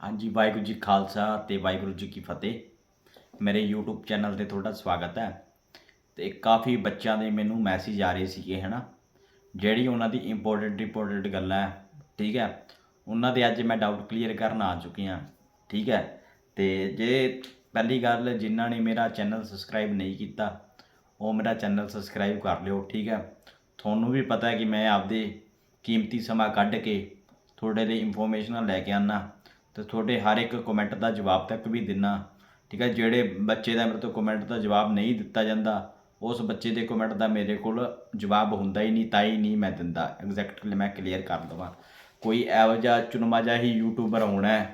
ਹਾਂਜੀ, ਵਾਹਿਗੁਰੂ ਜੀ ਖਾਲਸਾ ਤੇ ਵਾਹਿਗੁਰੂ ਜੀ ਕੀ ਫਤਿਹ। ਮੇਰੇ YouTube ਚੈਨਲ ਤੇ ਤੁਹਾਡਾ ਸਵਾਗਤ ਹੈ। ਤੇ ਕਾਫੀ ਬੱਚਿਆਂ ਦੇ ਮੈਨੂੰ ਮੈਸੇਜ ਆ ਰਹੇ ਸੀਗੇ, ਹਨਾ? ਜਿਹੜੀ ਉਹਨਾਂ ਦੀ ਇੰਪੋਰਟੈਂਟ ਇੰਪੋਰਟੈਂਟ ਗੱਲਾਂ ਹੈ, ਠੀਕ ਹੈ? ਉਹਨਾਂ ਦੇ ਅੱਜ ਮੈਂ ਡਾਊਟ ਕਲੀਅਰ ਕਰਨ ਆ ਚੁੱਕੀ ਹਾਂ, ਠੀਕ ਹੈ? ਤੇ ਜੇ ਪਹਿਲੀ ਗੱਲ ਜਿਨ੍ਹਾਂ ਨੇ ਮੇਰਾ ਚੈਨਲ ਸਬਸਕ੍ਰਾਈਬ ਨਹੀਂ ਕੀਤਾ, ਉਹ ਮੇਰਾ ਚੈਨਲ ਸਬਸਕ੍ਰਾਈਬ ਕਰ ਲਿਓ, ਠੀਕ ਹੈ? ਤੁਹਾਨੂੰ ਵੀ ਪਤਾ ਹੈ ਕਿ ਮੈਂ ਆਪਦੇ ਕੀਮਤੀ ਸਮਾਂ ਕੱਢ ਕੇ ਤੁਹਾਡੇ ਲਈ ਇਨਫੋਰਮੇਸ਼ਨਾਂ ਲੈ ਕੇ ਆਨਾ ਤੇ ਤੁਹਾਡੇ ਹਰ ਇੱਕ ਕਮੈਂਟ ਦਾ ਜਵਾਬ ਤੱਕ ਵੀ ਦਿੰਨਾ। ਠੀਕ ਹੈ, ਜਿਹੜੇ ਬੱਚੇ ਦਾ ਮੇਰੇ ਤੋਂ ਕਮੈਂਟ ਦਾ ਜਵਾਬ ਨਹੀਂ ਦਿੱਤਾ ਜਾਂਦਾ, ਉਸ ਬੱਚੇ ਦੇ ਕਮੈਂਟ ਦਾ ਮੇਰੇ ਕੋਲ ਜਵਾਬ ਹੁੰਦਾ ਹੀ ਨਹੀਂ, ਤਾਂ ਹੀ ਨਹੀਂ ਮੈਂ ਦਿੰਦਾ। ਐਗਜ਼ੈਕਟਲੀ ਮੈਂ ਕਲੀਅਰ ਕਰ ਦਵਾਂ। ਕੋਈ ਇਹੋ ਜਿਹਾ ਚੁਣਮਾ ਜਿਹਾ ਹੀ ਯੂਟਿਊਬਰ ਹੋਣਾ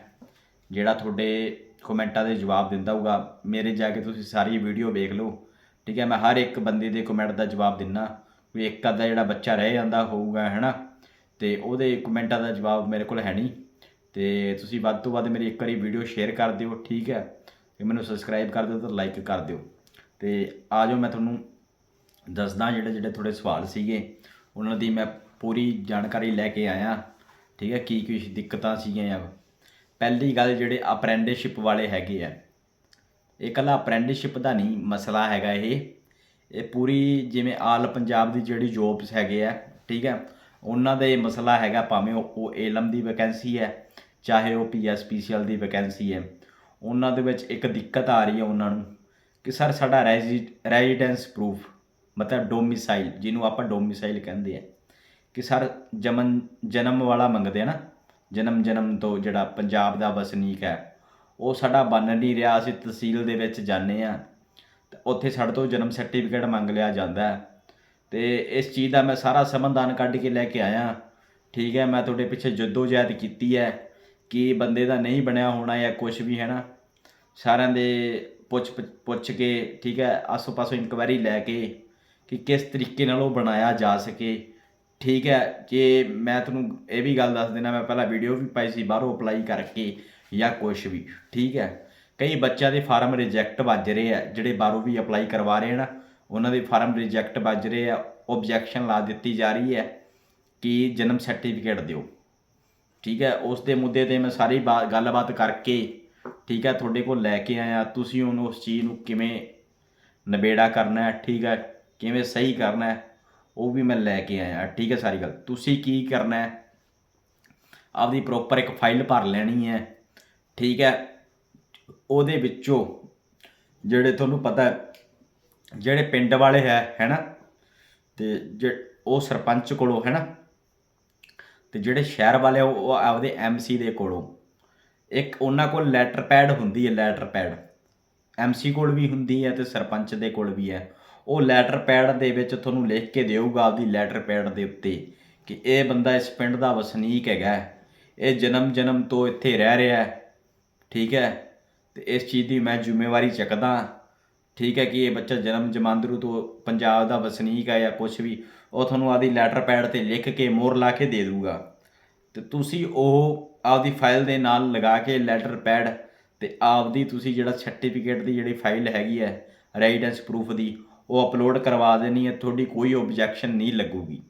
ਜਿਹੜਾ ਤੁਹਾਡੇ ਕਮੈਂਟਾਂ ਦੇ ਜਵਾਬ ਦਿੰਦਾ ਹੋਊਗਾ। ਮੇਰੇ ਜਾ ਕੇ ਤੁਸੀਂ ਸਾਰੀ ਵੀਡੀਓ ਵੇਖ ਲਓ। ਠੀਕ ਹੈ, ਮੈਂ ਹਰ ਇੱਕ ਬੰਦੇ ਦੇ ਕਮੈਂਟ ਦਾ ਜਵਾਬ ਦਿੰਨਾ। ਵੀ ਇੱਕ ਅੱਧਾ ਜਿਹੜਾ ਬੱਚਾ ਰਹਿ ਜਾਂਦਾ ਹੋਊਗਾ, ਹੈਨਾ? ਤੇ ਉਹਦੇ ਕਮੈਂਟਾਂ ਦਾ ਜਵਾਬ ਮੇਰੇ ਕੋਲ ਹੈ ਨਹੀਂ। ਤੇ ਤੁਸੀਂ ਵੱਧ ਤੋਂ ਵੱਧ ਮੇਰੀ ਇੱਕ ਵਾਰੀ ਵੀਡੀਓ ਸ਼ੇਅਰ ਕਰ ਦਿਓ, ਠੀਕ ਹੈ? ਤੇ ਮੈਨੂੰ ਸਬਸਕ੍ਰਾਈਬ ਕਰ ਦਿਓ ਤੇ ਲਾਈਕ ਕਰ ਦਿਓ। ਤੇ ਆ ਜਾਓ, ਮੈਂ ਤੁਹਾਨੂੰ ਦੱਸਦਾ ਜਿਹੜੇ ਜਿਹੜੇ ਥੋੜੇ ਸਵਾਲ ਸੀਗੇ, ਉਹਨਾਂ ਦੀ ਮੈਂ ਪੂਰੀ ਜਾਣਕਾਰੀ ਲੈ ਕੇ ਆਇਆ, ਠੀਕ ਹੈ? ਕੀ ਕੀ ਦਿੱਕਤਾਂ ਸੀਗੀਆਂ ਪਹਿਲੀ ਗੱਲ ਜਿਹੜੇ ਅਪ੍ਰੈਂਟਿਸਸ਼ਿਪ ਵਾਲੇ ਹੈਗੇ ਆ, ਇਹ ਇਕੱਲਾ ਅਪ੍ਰੈਂਟਿਸਸ਼ਿਪ ਦਾ ਨਹੀਂ ਮਸਲਾ ਹੈਗਾ ਇਹ। ਇਹ ਪੂਰੀ ਜਿਵੇਂ ਆਲ ਪੰਜਾਬ ਦੀ ਜਿਹੜੀ ਜੋਬਸ ਹੈਗੇ ਆ, ਠੀਕ ਹੈ? ਉਹਨਾਂ ਦਾ ਇਹ ਮਸਲਾ ਹੈਗਾ, ਭਾਵੇਂ ਉਹ ਏਲਮ ਦੀ ਵੈਕੈਂਸੀ ਹੈ ਚਾਹੇ ਉਹ ਪੀਐਸਪੀਸੀਐਲ ਦੀ ਵੈਕੈਂਸੀ ਹੈ, ਉਹਨਾਂ ਦੇ ਵਿੱਚ ਇੱਕ ਦਿੱਕਤ ਆ ਰਹੀ ਹੈ ਉਹਨਾਂ ਨੂੰ ਕਿ ਸਰ ਸਾਡਾ ਰੈਜ਼ੀਡੈਂਸ ਪ੍ਰੂਫ ਮਤਲਬ ਡੋਮਿਸਾਈਲ ਜਿਹਨੂੰ ਆਪਾਂ ਡੋਮਿਸਾਈਲ ਕਹਿੰਦੇ ਆ, ਕਿ ਸਰ ਜਮਨ, ਜਨਮ ਵਾਲਾ ਮੰਗਦੇ ਆ ਨਾ, ਜਨਮ ਜਨਮ ਤੋਂ ਜਿਹੜਾ ਪੰਜਾਬ ਦਾ ਵਸਨੀਕ ਹੈ, ਉਹ ਸਾਡਾ ਬਣ ਨਹੀਂ ਰਿਹਾ, ਅਸੀਂ ਤਹਿਸੀਲ ਦੇ ਵਿੱਚ ਜਾਂਦੇ ਆ ਤੇ ਉੱਥੇ ਸਾਡੇ ਤੋਂ ਜਨਮ ਸਰਟੀਫਿਕੇਟ ਮੰਗ ਲਿਆ ਜਾਂਦਾ ਹੈ। ਤੇ ਇਸ ਚੀਜ਼ ਦਾ ਮੈਂ ਸਾਰਾ ਸਮਾਧਾਨ ਕੱਢ ਕੇ ਲੈ ਕੇ ਆਇਆ, ਠੀਕ ਹੈ, ਮੈਂ ਤੁਹਾਡੇ ਪਿੱਛੇ ਜਦੋਜਹਿਦ ਕੀਤੀ ਹੈ ਕਿ ਬੰਦੇ ਦਾ ਨਹੀਂ ਬਣਿਆ ਹੋਣਾ ਜਾਂ ਕੁਝ ਵੀ, ਹੈ ਨਾ? ਸਾਰਿਆਂ ਦੇ ਪੁੱਛ ਪੁੱਛ ਕੇ, ਠੀਕ ਹੈ ਆਸੋ ਪਾਸੋਂ ਇਨਕੁਆਇਰੀ ਲੈ ਕੇ ਕਿ ਕਿਸ ਤਰੀਕੇ ਨਾਲ ਉਹ ਬਣਾਇਆ ਜਾ ਸਕੇ। ਠੀਕ ਹੈ, ਜੇ ਮੈਂ ਤੁਹਾਨੂੰ ਇਹ ਵੀ ਗੱਲ ਦੱਸ ਦੇਣਾ ਮੈਂ ਪਹਿਲਾਂ ਵੀਡੀਓ ਵੀ ਪਾਈ ਸੀ, ਬਾਹਰੋਂ ਅਪਲਾਈ ਕਰਕੇ ਜਾਂ ਕੁਝ ਵੀ, ਠੀਕ ਹੈ? ਕਈ ਬੱਚਿਆਂ ਦੇ ਫਾਰਮ ਰਿਜੈਕਟ ਵੱਜ ਰਹੇ ਆ, ਜਿਹੜੇ ਬਾਹਰੋਂ ਵੀ ਅਪਲਾਈ ਕਰਵਾ ਰਹੇ ਨਾ? ਉਹਨਾਂ ਦੇ ਫਾਰਮ ਰਿਜੈਕਟ ਵੱਜ ਰਹੇ ਆ ਆਬਜੈਕਸ਼ਨ ਲਾ ਦਿੱਤੀ ਜਾ ਰਹੀ ਹੈ ਕਿ ਜਨਮ ਸਰਟੀਫਿਕੇਟ ਦਿਓ। ਠੀਕ ਹੈ, ਉਸ ਦੇ ਮੁੱਦੇ ਤੇ ਮੈਂ ਸਾਰੀ ਬਾ- ਗੱਲਬਾਤ ਕਰਕੇ, ਠੀਕ ਹੈ, ਤੁਹਾਡੇ ਕੋਲ ਲੈ ਕੇ ਆਇਆ। ਤੁਸੀਂ ਉਹਨੂੰ ਉਸ ਚੀਜ਼ ਨੂੰ ਕਿਵੇਂ ਨਿਬੇੜਾ ਕਰਨਾ ਹੈ, ਠੀਕ ਹੈ, ਕਿਵੇਂ ਸਹੀ ਕਰਨਾ ਹੈ, ਉਹ ਵੀ ਮੈਂ ਲੈ ਕੇ ਆਇਆ, ਠੀਕ ਹੈ, ਸਾਰੀ ਗੱਲ। ਤੁਸੀਂ ਕੀ ਕਰਨਾ ਹੈ? ਆਪਦੀ ਪ੍ਰੋਪਰ ਇੱਕ ਫਾਈਲ ਭਰ ਲੈਣੀ ਹੈ, ਠੀਕ ਹੈ। ਉਹਦੇ ਵਿੱਚੋਂ ਜਿਹੜੇ ਤੁਹਾਨੂੰ ਪਤਾ ਜਿਹੜੇ ਪਿੰਡ ਵਾਲੇ ਹੈ ਹੈਨਾ ਤੇ ਜੇ ਉਹ ਸਰਪੰਚ ਕੋਲੋਂ ਹੈਨਾ ਤੇ ਜਿਹੜੇ ਸ਼ਹਿਰ ਵਾਲੇ ਆ, ਉਹ ਉਹ ਆਪਦੇ ਐਮਸੀ ਦੇ ਕੋਲੋਂ। ਇੱਕ ਉਹਨਾਂ ਕੋਲ ਲੈਟਰ ਪੈਡ ਹੁੰਦੀ ਹੈ ਲੈਟਰ ਪੈਡ ਐਮਸੀ ਕੋਲ ਵੀ ਹੁੰਦੀ ਹੈ ਤੇ ਸਰਪੰਚ ਦੇ ਕੋਲ ਵੀ ਹੈ। ਉਹ ਲੈਟਰ ਪੈਡ ਦੇ ਵਿੱਚ ਤੁਹਾਨੂੰ ਲਿਖ ਕੇ ਦੇਊਗਾ ਆਪਦੀ ਲੈਟਰ ਪੈਡ ਦੇ ਉੱਤੇ ਕਿ ਇਹ ਬੰਦਾ ਇਸ ਪਿੰਡ ਦਾ ਵਸਨੀਕ ਹੈਗਾ ਹੈ। ਇਹ ਜਨਮ ਜਨਮ ਤੋਂ ਇੱਥੇ ਰਹਿ ਰਿਹਾ ਹੈ। ਠੀਕ ਹੈ? ਤੇ ਇਸ ਚੀਜ਼ ਦੀ ਮੈਂ ਜ਼ਿੰਮੇਵਾਰੀ ਚੱਕਦਾ ਠੀਕ ਹੈ ਕਿ ਇਹ ਬੱਚਾ ਜਨਮ ਜਮਾਂਦਰੂ ਤੋਂ ਪੰਜਾਬ ਦਾ ਵਸਨੀਕ ਹੈ ਜਾਂ ਕੁਝ ਵੀ, ਉਹ ਤੁਹਾਨੂੰ ਆਦੀ ਲੈਟਰ ਪੈਡ ਤੇ ਲਿਖ ਕੇ ਮੋਹਰ ਲਾ ਕੇ ਦੇ ਦੂਗਾ ਤੇ ਤੁਸੀਂ ਉਹ ਆਪਦੀ ਫਾਈਲ ਦੇ ਨਾਲ ਲਗਾ ਕੇ ਲੈਟਰ ਪੈਡ ਤੇ ਆਪਦੀ ਤੁਸੀਂ ਜਿਹੜਾ ਸਰਟੀਫਿਕੇਟ ਦੀ ਜਿਹੜੀ ਫਾਈਲ ਹੈਗੀ ਹੈ ਰੈਜ਼ੀਡੈਂਸ ਪ੍ਰੂਫ ਦੀ, ਉਹ ਅਪਲੋਡ ਕਰਵਾ ਦੇਣੀ ਹੈ, ਤੁਹਾਡੀ ਕੋਈ ਆਬਜੈਕਸ਼ਨ ਨਹੀਂ ਲੱਗੂਗੀ।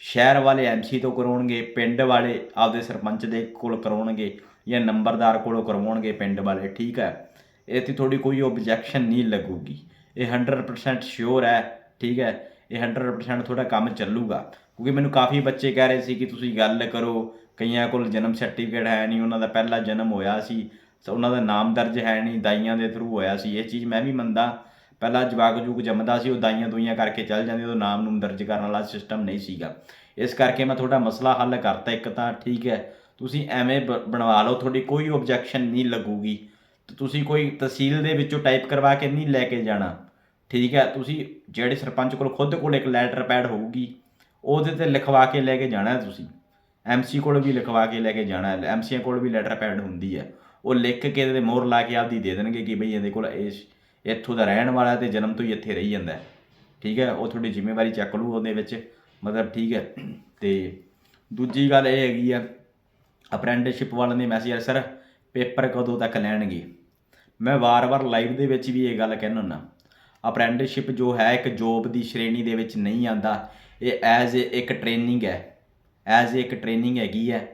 ਸ਼ਹਿਰ ਵਾਲੇ ਐਮਸੀ ਤੋਂ ਕਰਵਾਉਣਗੇ ਪਿੰਡ ਵਾਲੇ ਆਪਦੇ ਸਰਪੰਚ ਦੇ ਕੋਲ ਕਰਵਾਉਣਗੇ ਜਾਂ ਨੰਬਰਦਾਰ ਕੋਲੋਂ ਕਰਵਾਉਣਗੇ ਪਿੰਡ ਵਾਲੇ, ਠੀਕ ਹੈ? ਇਹ ਇੱਥੇ ਤੁਹਾਡੀ ਕੋਈ ਆਬਜੈਕਸ਼ਨ ਨਹੀਂ ਲੱਗੂਗੀ। ਇਹ 100% ਸ਼ੋਰ ਹੈ, ਠੀਕ ਹੈ? ਇਹ 100% ਤੁਹਾਡਾ ਕੰਮ ਚੱਲੂਗਾ। ਕਿਉਂਕਿ ਮੈਨੂੰ ਕਾਫੀ ਬੱਚੇ ਕਹਿ ਰਹੇ ਸੀ ਕਿ ਤੁਸੀਂ ਗੱਲ ਕਰੋ। ਕਈਆਂ ਕੋਲ ਜਨਮ ਸਰਟੀਫਿਕੇਟ ਹੈ ਨਹੀਂ, ਉਹਨਾਂ ਦਾ ਪਹਿਲਾ ਜਨਮ ਹੋਇਆ ਸੀ। ਸੋ ਉਹਨਾਂ ਦਾ ਨਾਮ ਦਰਜ ਹੈ ਨਹੀਂ, ਦਾਈਆਂ ਦੇ ਥਰੂ ਹੋਇਆ ਸੀ। ਇਹ ਚੀਜ਼ ਮੈਂ ਵੀ ਮੰਨਦਾ। ਪਹਿਲਾਂ ਜਵਾਕ ਜੂਕ ਜੰਮਦਾ ਸੀ, ਉਹ ਦਾਈਆਂ ਦੁਈਆਂ ਕਰਕੇ ਚੱਲ ਜਾਂਦੇ ਉਹ ਨਾਮ ਨੂੰ ਦਰਜ ਕਰਨ ਵਾਲਾ ਸਿਸਟਮ ਨਹੀਂ ਸੀਗਾ। ਇਸ ਕਰਕੇ ਮੈਂ ਤੁਹਾਡਾ ਮਸਲਾ ਹੱਲ ਕਰਤਾ ਇੱਕ ਤਾਂ, ਠੀਕ ਹੈ? ਤੁਸੀਂ ਐਵੇਂ ਬ- ਬਣਵਾ ਲਓ, ਤੁਹਾਡੀ ਕੋਈ ਆਬਜੈਕਸ਼ਨ ਨਹੀਂ ਲੱਗੂਗੀ। ਤੁਸੀਂ ਕੋਈ ਤਹਿਸੀਲ ਦੇ ਵਿੱਚੋਂ ਟਾਈਪ ਕਰਵਾ ਕੇ ਨਹੀਂ ਲੈ ਕੇ ਜਾਣਾ। ਠੀਕ ਹੈ, ਤੁਸੀਂ ਜਿਹੜੇ ਸਰਪੰਚ ਕੋਲ ਖੁਦ ਕੋਲ ਇੱਕ ਲੈਟਰ ਪੈਡ ਹੋਊਗੀ, ਉਹਦੇ ਤੇ ਲਿਖਵਾ ਕੇ ਲੈ ਕੇ ਜਾਣਾ ਹੈ ਤੁਸੀਂ। ਐਮਸੀ ਕੋਲ ਵੀ ਲਿਖਵਾ ਕੇ ਲੈ ਕੇ ਜਾਣਾ ਹੈ। ਐਮਸੀਆਂ ਕੋਲ ਵੀ ਲੈਟਰ ਪੈਡ ਹੁੰਦੀ ਹੈ। ਉਹ ਲਿਖ ਕੇ ਇਹਦੇ ਮੋਹਰ ਲਾ ਕੇ ਆਪਦੀ ਦੇ ਦੇਣਗੇ ਕਿ ਬਈ ਇਹਦੇ ਕੋਲ ਇਸ, ਇੱਥੋਂ ਦਾ ਰਹਿਣ ਵਾਲਾ ਤੇ ਜਨਮ ਤੋਂ ਹੀ ਇੱਥੇ ਰਹੀ ਜਾਂਦਾ ਠੀਕ ਹੈ, ਉਹ ਤੁਹਾਡੀ ਜ਼ਿੰਮੇਵਾਰੀ ਚੱਕ ਲੂ ਉਹਦੇ ਵਿੱਚ। ਮਤਲਬ ਠੀਕ ਹੈ, ਤੇ ਦੂਜੀ ਗੱਲ ਇਹ ਹੈਗੀ ਆ ਅਪ੍ਰੈਂਟਿਸਸ਼ਿਪ ਵਾਲਿਆਂ ਦੇ ਮੈਸੇਜ ਆ ਸਰ ਪੇਪਰ ਕਦੋਂ ਤੱਕ ਲੈਣਗੇ? ਮੈਂ ਵਾਰ-ਵਾਰ ਲਾਈਵ ਦੇ ਵਿੱਚ ਵੀ ਇਹ ਗੱਲ ਕਹਿਣਾ ਹੁੰਦਾ। ਅਪ੍ਰੈਂਟਿਸਸ਼ਿਪ ਜੋ ਹੈ, ਇੱਕ ਜੋਬ ਦੀ ਸ਼੍ਰੇਣੀ ਦੇ ਵਿੱਚ ਨਹੀਂ ਆਂਦਾ ਇਹ ਐਜ਼ ਇੱਕ ਟ੍ਰੇਨਿੰਗ ਹੈ। ਐਜ਼ ਇੱਕ ਟ੍ਰੇਨਿੰਗ ਹੈਗੀ ਹੈ।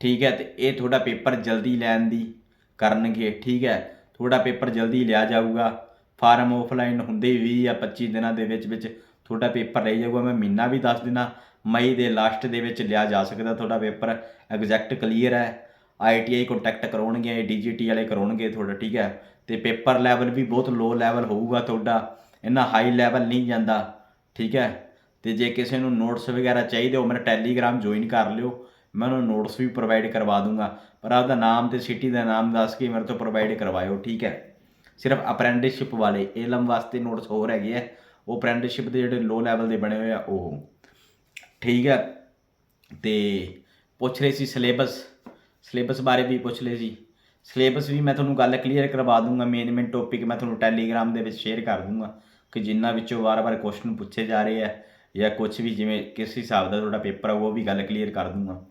ਠੀਕ ਹੈ, ਤੇ ਇਹ ਤੁਹਾਡਾ ਪੇਪਰ ਜਲਦੀ ਲੈਣ ਦੀ ਕਰਨਗੇ। ਠੀਕ ਹੈ, ਤੁਹਾਡਾ ਪੇਪਰ ਜਲਦੀ ਲਿਆ ਜਾਊਗਾ। ਫਾਰਮ ਆਫਲਾਈਨ ਹੁੰਦੇ 20 ਜਾਂ 25 ਦਿਨਾਂ ਦੇ ਵਿੱਚ ਵਿੱਚ ਤੁਹਾਡਾ ਪੇਪਰ ਲਈ ਜਾਊਗਾ। ਮੈਂ ਮਹੀਨਾ ਵੀ ਦੱਸ ਦਿਨਾ ਮਈ ਦੇ ਲਾਸਟ ਦੇ ਵਿੱਚ ਲਿਆ ਜਾ ਸਕਦਾ ਤੁਹਾਡਾ ਪੇਪਰ। ਐਗਜ਼ੈਕਟ ਕਲੀਅਰ ਹੈ। ਆਈਟੀਆਈ ਕੰਟੈਕਟ ਕਰਾਉਣਗੇ ਡੀਜੀਟੀ ਵਾਲੇ ਕਰਾਉਣਗੇ ਤੁਹਾਡਾ, ਠੀਕ ਹੈ? ਤੇ ਪੇਪਰ ਲੈਵਲ ਵੀ ਬਹੁਤ ਲੋ ਲੈਵਲ ਹੋਊਗਾ ਤੁਹਾਡਾ, ਇੰਨਾ ਹਾਈ ਲੈਵਲ ਨਹੀਂ ਜਾਂਦਾ, ਠੀਕ ਹੈ? ਤੇ ਜੇ ਕਿਸੇ ਨੂੰ ਨੋਟਸ ਵਗੈਰਾ ਚਾਹੀਦੇ ਹੋ ਮੇਰਾ ਟੈਲੀਗ੍ਰਾਮ ਜੁਆਇਨ ਕਰ ਲਿਓ, ਮੈਂ ਉਹਨੂੰ ਨੋਟਸ ਵੀ ਪ੍ਰੋਵਾਈਡ ਕਰਵਾ ਦੂੰਗਾ। ਪਰ ਆਪਦਾ ਨਾਮ ਤੇ ਸਿਟੀ ਦਾ ਨਾਮ ਦੱਸ ਕੇ ਮੇਰੇ ਤੋਂ ਪ੍ਰੋਵਾਈਡ ਕਰਵਾਇਓ, ਠੀਕ ਹੈ? ਸਿਰਫ ਅਪ੍ਰੈਂਟਿਸਸ਼ਿਪ ਵਾਲੇ ਏਲਮ ਵਾਸਤੇ ਨੋਟਸ ਹੋਰ ਹੈਗੇ ਆ, ਉਹ ਅਪ੍ਰੈਂਟਿਸਸ਼ਿਪ ਦੇ ਜਿਹੜੇ ਲੋ ਲੈਵਲ ਦੇ ਬਣੇ ਹੋਏ ਆ, ਉਹ। ਠੀਕ ਹੈ? ਤੇ ਪੁੱਛ ਰਹੇ ਸੀ ਸਿਲੇਬਸ ਸਿਲੇਬਸ ਬਾਰੇ ਵੀ ਪੁੱਛ ਲਏ ਸੀ ਸਿਲੇਬਸ ਵੀ ਮੈਂ ਤੁਹਾਨੂੰ ਗੱਲ ਕਲੀਅਰ ਕਰਵਾ ਦੂੰਗਾ ਮੇਨ ਮੇਨ ਟੌਪਿਕ ਮੈਂ ਤੁਹਾਨੂੰ ਟੈਲੀਗ੍ਰਾਮ ਦੇ ਵਿੱਚ ਸ਼ੇਅਰ ਕਰ ਦੂੰਗਾ ਕਿ ਜਿੰਨਾ ਵਿੱਚੋਂ ਵਾਰ-ਵਾਰ ਕੁਐਸਚਨ ਪੁੱਛੇ ਜਾ ਰਹੇ ਆ ਜਾਂ ਕੁਝ ਵੀ ਜਿਵੇਂ ਕਿਸ ਹਿਸਾਬ ਦਾ ਤੁਹਾਡਾ ਪੇਪਰ ਆ, ਉਹ ਵੀ ਗੱਲ ਕਲੀਅਰ ਕਰ ਦੂੰਗਾ।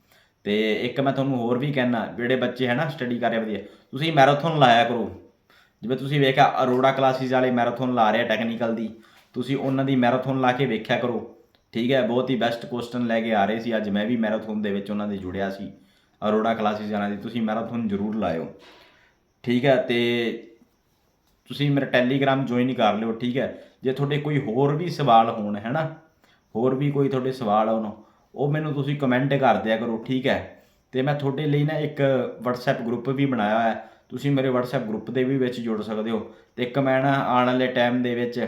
ਤੇ ਇੱਕ ਮੈਂ ਤੁਹਾਨੂੰ ਹੋਰ ਵੀ ਕਹਿਣਾ, ਜਿਹੜੇ ਬੱਚੇ ਹੈ ਨਾ ਸਟੱਡੀ ਕਰ ਰਹੇ ਵਧੀਆ। ਤੁਸੀਂ ਮੈਰਾਥਨ ਲਾਇਆ ਕਰੋ। ਜਿਵੇਂ ਤੁਸੀਂ ਵੇਖਿਆ, ਅਰੋੜਾ ਕਲਾਸਿਸ ਵਾਲੇ ਮੈਰਾਥਨ ਲਾ ਰਹੇ ਆ ਟੈਕਨੀਕਲ ਦੀ। ਤੁਸੀਂ ਉਹਨਾਂ ਦੀ ਮੈਰਾਥਨ ਲਾ ਕੇ ਵੇਖਿਆ ਕਰੋ। ਠੀਕ ਹੈ, ਬਹੁਤ ਹੀ ਬੈਸਟ ਕੁਐਸਚਨ ਲੈ ਕੇ ਆ ਰਹੇ ਸੀ। ਅੱਜ ਮੈਂ ਵੀ ਮੈਰਾਥਨ ਦੇ ਵਿੱਚ ਉਹਨਾਂ ਦੇ ਜੁੜਿਆ ਸੀ। ਅਰੋੜਾ ਕਲਾਸਿਸ ਜਾਣਾ ਜੀ, ਤੁਸੀਂ ਮੈਰਾਥਨ ਜ਼ਰੂਰ ਲਾਇਓ। ਠੀਕ ਹੈ, ਤੇ ਤੁਸੀਂ ਮੇਰਾ ਟੈਲੀਗ੍ਰਾਮ ਜੁਆਇਨ ਕਰ ਲਿਓ, ਠੀਕ ਹੈ। ਜੇ ਤੁਹਾਡੇ ਕੋਈ ਹੋਰ ਵੀ ਸਵਾਲ ਹੋਣ ਹੈ ਨਾ ਹੋਰ ਵੀ ਕੋਈ ਤੁਹਾਡੇ ਸਵਾਲ ਹੋਣ, ਉਹ ਮੈਨੂੰ ਤੁਸੀਂ ਕਮੈਂਟ ਕਰ ਦਿਆ ਕਰੋ, ਠੀਕ ਹੈ। ਤੇ ਮੈਂ ਤੁਹਾਡੇ ਲਈ ਨਾ ਇੱਕ WhatsApp ਗਰੁੱਪ ਵੀ ਬਣਾਇਆ ਹੋਇਆ ਤੁਸੀਂ ਮੇਰੇ WhatsApp ਗਰੁੱਪ ਦੇ ਵੀ ਵਿੱਚ ਜੁੜ ਸਕਦੇ ਹੋ। ਤੇ ਇੱਕ ਮੈਂ ਨਾ ਆਉਣ ਵਾਲੇ ਟਾਈਮ ਦੇ ਵਿੱਚ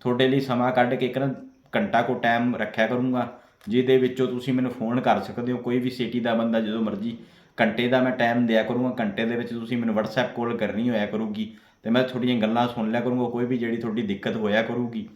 ਤੁਹਾਡੇ ਲਈ ਸਮਾਂ ਕੱਢ ਕੇ ਇੱਕ ਨਾ ਘੰਟਾ ਕੋ ਟਾਈਮ ਰੱਖਿਆ ਕਰੂੰਗਾ। ਜਿਹਦੇ ਵਿੱਚੋਂ ਤੁਸੀਂ ਮੈਨੂੰ ਫੋਨ ਕਰ ਸਕਦੇ ਹੋ, ਕੋਈ ਵੀ ਸਿਟੀ ਦਾ ਬੰਦਾ ਜਦੋਂ ਮਰਜ਼ੀ, ਘੰਟੇ ਦਾ ਮੈਂ ਟਾਈਮ ਦਿਆ ਕਰੂੰਗਾ, ਘੰਟੇ ਦੇ ਵਿੱਚ ਤੁਸੀਂ ਮੈਨੂੰ WhatsApp ਕਾਲ ਕਰਨੀ ਹੋਇਆ ਕਰੂਗੀ ਤੇ ਮੈਂ ਤੁਹਾਡੀਆਂ ਗੱਲਾਂ ਸੁਣ ਲਿਆ ਕਰੂੰਗਾ, ਕੋਈ ਵੀ ਜਿਹੜੀ ਤੁਹਾਡੀ ਦਿੱਕਤ ਹੋਇਆ ਕਰੂਗੀ,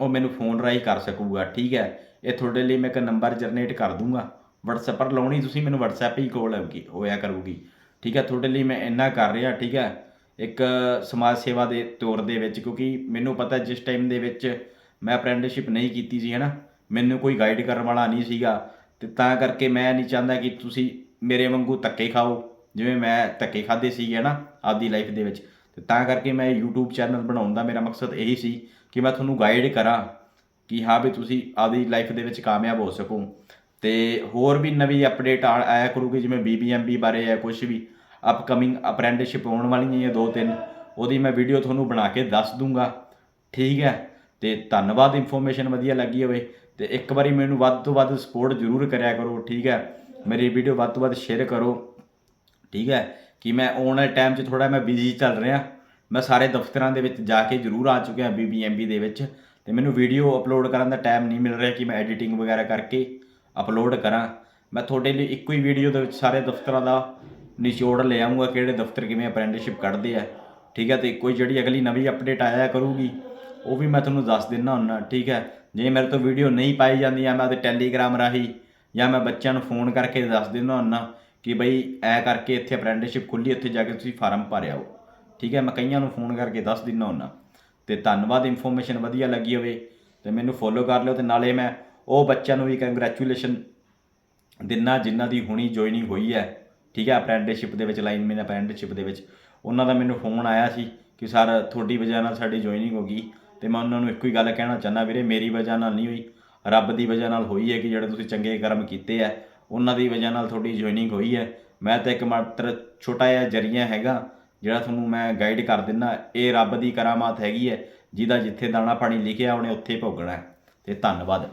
ਉਹ ਮੈਨੂੰ ਫੋਨ ਰਾਹੀਂ ਕਰ ਸਕੂਗਾ, ਠੀਕ ਹੈ? ਇਹ ਤੁਹਾਡੇ ਲਈ ਮੈਂ ਇੱਕ ਨੰਬਰ ਜਨਰੇਟ ਕਰ ਦੂੰਗਾ। WhatsApp ਪਰ ਲਾਉਣੀ ਤੁਸੀਂ ਮੈਨੂੰ WhatsApp ਹੀ ਕੋਲ ਹੋਗੀ ਹੋਇਆ ਕਰੂਗੀ, ਠੀਕ ਹੈ? ਤੁਹਾਡੇ ਲਈ ਮੈਂ ਇੰਨਾ ਕਰ ਰਿਹਾ, ਠੀਕ ਹੈ? ਇੱਕ ਸਮਾਜ ਸੇਵਾ ਦੇ ਤੌਰ ਦੇ ਵਿੱਚ, ਕਿਉਂਕਿ ਮੈਨੂੰ ਪਤਾ ਜਿਸ ਟਾਈਮ ਦੇ ਵਿੱਚ ਮੈਂ ਅਪ੍ਰੈਂਟਿਸਸ਼ਿਪ ਨਹੀਂ ਕੀਤੀ ਸੀ ਹੈ ਨਾ ਮੈਨੂੰ ਕੋਈ ਗਾਈਡ ਕਰਨ ਵਾਲਾ ਨਹੀਂ ਸੀਗਾ ਤੇ ਤਾਂ ਕਰਕੇ ਮੈਂ ਨਹੀਂ ਚਾਹੁੰਦਾ ਕਿ ਤੁਸੀਂ ਮੇਰੇ ਵਾਂਗੂ ਧੱਕੇ ਖਾਓ, ਜਿਵੇਂ ਮੈਂ ਧੱਕੇ ਖਾਦੇ ਸੀਗੇ ਨਾ ਆਪਦੀ ਲਾਈਫ ਦੇ ਵਿੱਚ। ਤੇ ਤਾਂ ਕਰਕੇ ਮੈਂ YouTube ਚੈਨਲ ਬਣਾਉਣ ਦਾ ਮੇਰਾ ਮਕਸਦ ਇਹੀ ਸੀ ਕਿ ਮੈਂ ਤੁਹਾਨੂੰ ਗਾਈਡ ਕਰਾਂ ਕਿ ਹਾਂ ਵੀ ਤੁਸੀਂ ਆਪਦੀ ਲਾਈਫ ਦੇ ਵਿੱਚ ਕਾਮਯਾਬ ਹੋ ਸਕੋ। ਤੇ ਹੋਰ ਵੀ ਨਵੀਂ ਅਪਡੇਟ ਆਇਆ ਕਰੂਗੀ, ਜਿਵੇਂ BBMB ਬਾਰੇ ਹੈ ਕੁਝ ਵੀ ਅਪਕਮਿੰਗ ਅਪ੍ਰੈਂਟਿਸਸ਼ਿਪ ਹੋਣ ਵਾਲੀਆਂ ਹੈ ਦੋ ਤਿੰਨ ਉਹਦੀ ਮੈਂ ਵੀਡੀਓ ਤੁਹਾਨੂੰ ਬਣਾ ਕੇ ਦੱਸ ਦੂੰਗਾ। ਠੀਕ ਹੈ? ਤੇ ਧੰਨਵਾਦ ਇਨਫੋਰਮੇਸ਼ਨ ਵਧੀਆ ਲੱਗੀ ਹੋਵੇ। ਤੇ ਇੱਕ ਵਾਰੀ ਮੈਨੂੰ ਵੱਧ ਤੋਂ ਵੱਧ ਸਪੋਰਟ ਜ਼ਰੂਰ ਕਰਿਆ ਕਰੋ, ਠੀਕ ਹੈ? ਮੇਰੀ ਵੀਡੀਓ ਵੱਧ ਤੋਂ ਵੱਧ ਸ਼ੇਅਰ ਕਰੋ, ਠੀਕ ਹੈ? ਕਿ ਮੈਂ ਆਉਣ ਵਾਲੇ ਟਾਈਮ 'ਚ ਥੋੜਾ ਮੈਂ ਬਿਜ਼ੀ ਚੱਲ ਰਿਹਾ। ਮੈਂ ਸਾਰੇ ਦਫ਼ਤਰਾਂ ਦੇ ਵਿੱਚ ਜਾ ਕੇ ਜ਼ਰੂਰ ਆ ਚੁੱਕਿਆ BBMB ਦੇ ਵਿੱਚ ਤੇ ਮੈਨੂੰ ਵੀਡੀਓ ਅਪਲੋਡ ਕਰਨ ਦਾ ਟਾਈਮ ਨਹੀਂ ਮਿਲ ਰਿਹਾ ਕਿ ਮੈਂ ਐਡੀਟਿੰਗ ਵਗੈਰਾ ਕਰਕੇ ਅਪਲੋਡ ਕਰਾਂ। ਮੈਂ ਤੁਹਾਡੇ ਲਈ ਇੱਕੋ ਹੀ ਵੀਡੀਓ ਦੇ ਵਿੱਚ ਸਾਰੇ ਦਫ਼ਤਰਾਂ ਦਾ ਨਿਚੋੜ ਲੈ ਆਉਂਗਾ ਕਿਹੜੇ ਦਫ਼ਤਰ ਕਿਵੇਂ ਅਪ੍ਰੈਂਟਿਸਸ਼ਿਪ ਕੱਢਦੇ ਆ, ਠੀਕ ਹੈ? ਤੇ ਕੋਈ ਜਿਹੜੀ ਅਗਲੀ ਨਵੀਂ ਅਪਡੇਟ ਆਇਆ ਕਰੂਗੀ ਉਹ ਵੀ ਮੈਂ ਤੁਹਾਨੂੰ ਦੱਸ ਦਿੰਦਾ ਹੁੰਨਾ ਠੀਕ ਹੈ? ਜੇ ਮੇਰੇ ਤੋਂ ਵੀਡੀਓ ਨਹੀਂ ਪਾਈ ਜਾਂਦੀ ਆ ਮੈਂ ਉਹਦੇ ਟੈਲੀਗ੍ਰਾਮ ਰਾਹੀਂ ਜਾਂ ਮੈਂ ਬੱਚਿਆਂ ਨੂੰ ਫੋਨ ਕਰਕੇ ਦੱਸ ਦਿੰਦਾ ਹੁੰਨਾ ਕਿ ਬਈ ਐ ਕਰਕੇ ਇੱਥੇ ਅਪ੍ਰੈਂਟਿਸਸ਼ਿਪ ਖੁੱਲੀ ਉੱਥੇ ਜਾ ਕੇ ਤੁਸੀਂ ਫਾਰਮ ਭਰ ਆਓ ਠੀਕ ਹੈ? ਮੈਂ ਕਈਆਂ ਨੂੰ ਫੋਨ ਕਰਕੇ ਦੱਸ ਦਿੰਦਾ ਹੁੰਨਾ ਤੇ ਧੰਨਵਾਦ ਇਨਫੋਰਮੇਸ਼ਨ ਵਧੀਆ ਲੱਗੀ ਹੋਵੇ ਤੇ ਮੈਨੂੰ ਫੋਲੋ ਕਰ ਲਿਓ ਤੇ ਨਾਲੇ ਮੈਂ ਉਹ ਬੱਚਿਆਂ ਨੂੰ ਵੀ ਕੰਗ੍ਰੈਚੁਲੇਸ਼ਨ ਦਿਨਾਂ ਜਿਨ੍ਹਾਂ ਦੀ ਹੁਣੀ ਜੁਆਇਨਿੰਗ ਹੋਈ ਹੈ। ਠੀਕ ਹੈ? ਅਪ੍ਰੈਂਟਿਸਸ਼ਿਪ ਦੇ ਵਿੱਚ ਲਾਈਨਮੈਨ ਅਪ੍ਰੈਂਟਿਸਸ਼ਿਪ ਦੇ ਵਿੱਚ। ਉਹਨਾਂ ਦਾ ਮੈਨੂੰ ਫੋਨ ਆਇਆ ਸੀ ਕਿ ਸਰ, ਤੁਹਾਡੀ ਵਜ੍ਹਾ ਨਾਲ ਸਾਡੀ ਜੁਆਇਨਿੰਗ ਹੋ ਗਈ। ਤੇ ਮੈਂ ਉਹਨਾਂ ਨੂੰ ਇੱਕੋ ਹੀ ਗੱਲ ਕਹਿਣਾ ਚਾਹੁੰਦਾ ਵੀਰੇ, ਮੇਰੀ ਵਜ੍ਹਾ ਨਾਲ ਨਹੀਂ ਹੋਈ। ਰੱਬ ਦੀ ਵਜ੍ਹਾ ਨਾਲ ਹੋਈ ਹੈ ਕਿ ਜਿਹੜੇ ਤੁਸੀਂ ਚੰਗੇ ਕਰਮ ਕੀਤੇ ਆ ਉਹਨਾਂ ਦੀ ਵਜ੍ਹਾ ਨਾਲ ਤੁਹਾਡੀ ਜੁਆਇਨਿੰਗ ਹੋਈ ਹੈ। ਮੈਂ ਤਾਂ ਇੱਕ ਮਾਤਰ ਛੋਟਾ ਜਿਹਾ ਜਰੀਆ ਹੈਗਾ, ਜਿਹੜਾ ਤੁਹਾਨੂੰ ਮੈਂ ਗਾਈਡ ਕਰ ਦਿੰਦਾ, ਇਹ ਰੱਬ ਦੀ ਕਰਾਮਾਤ ਹੈਗੀ ਹੈ, ਜਿਹਦਾ ਜਿੱਥੇ ਦਾਣਾ ਪਾਣੀ ਲਿਖਿਆ, ਉਹਨੇ ਉੱਥੇ ਭੋਗਣਾ ਹੈ। ਤੇ ਧੰਨਵਾਦ।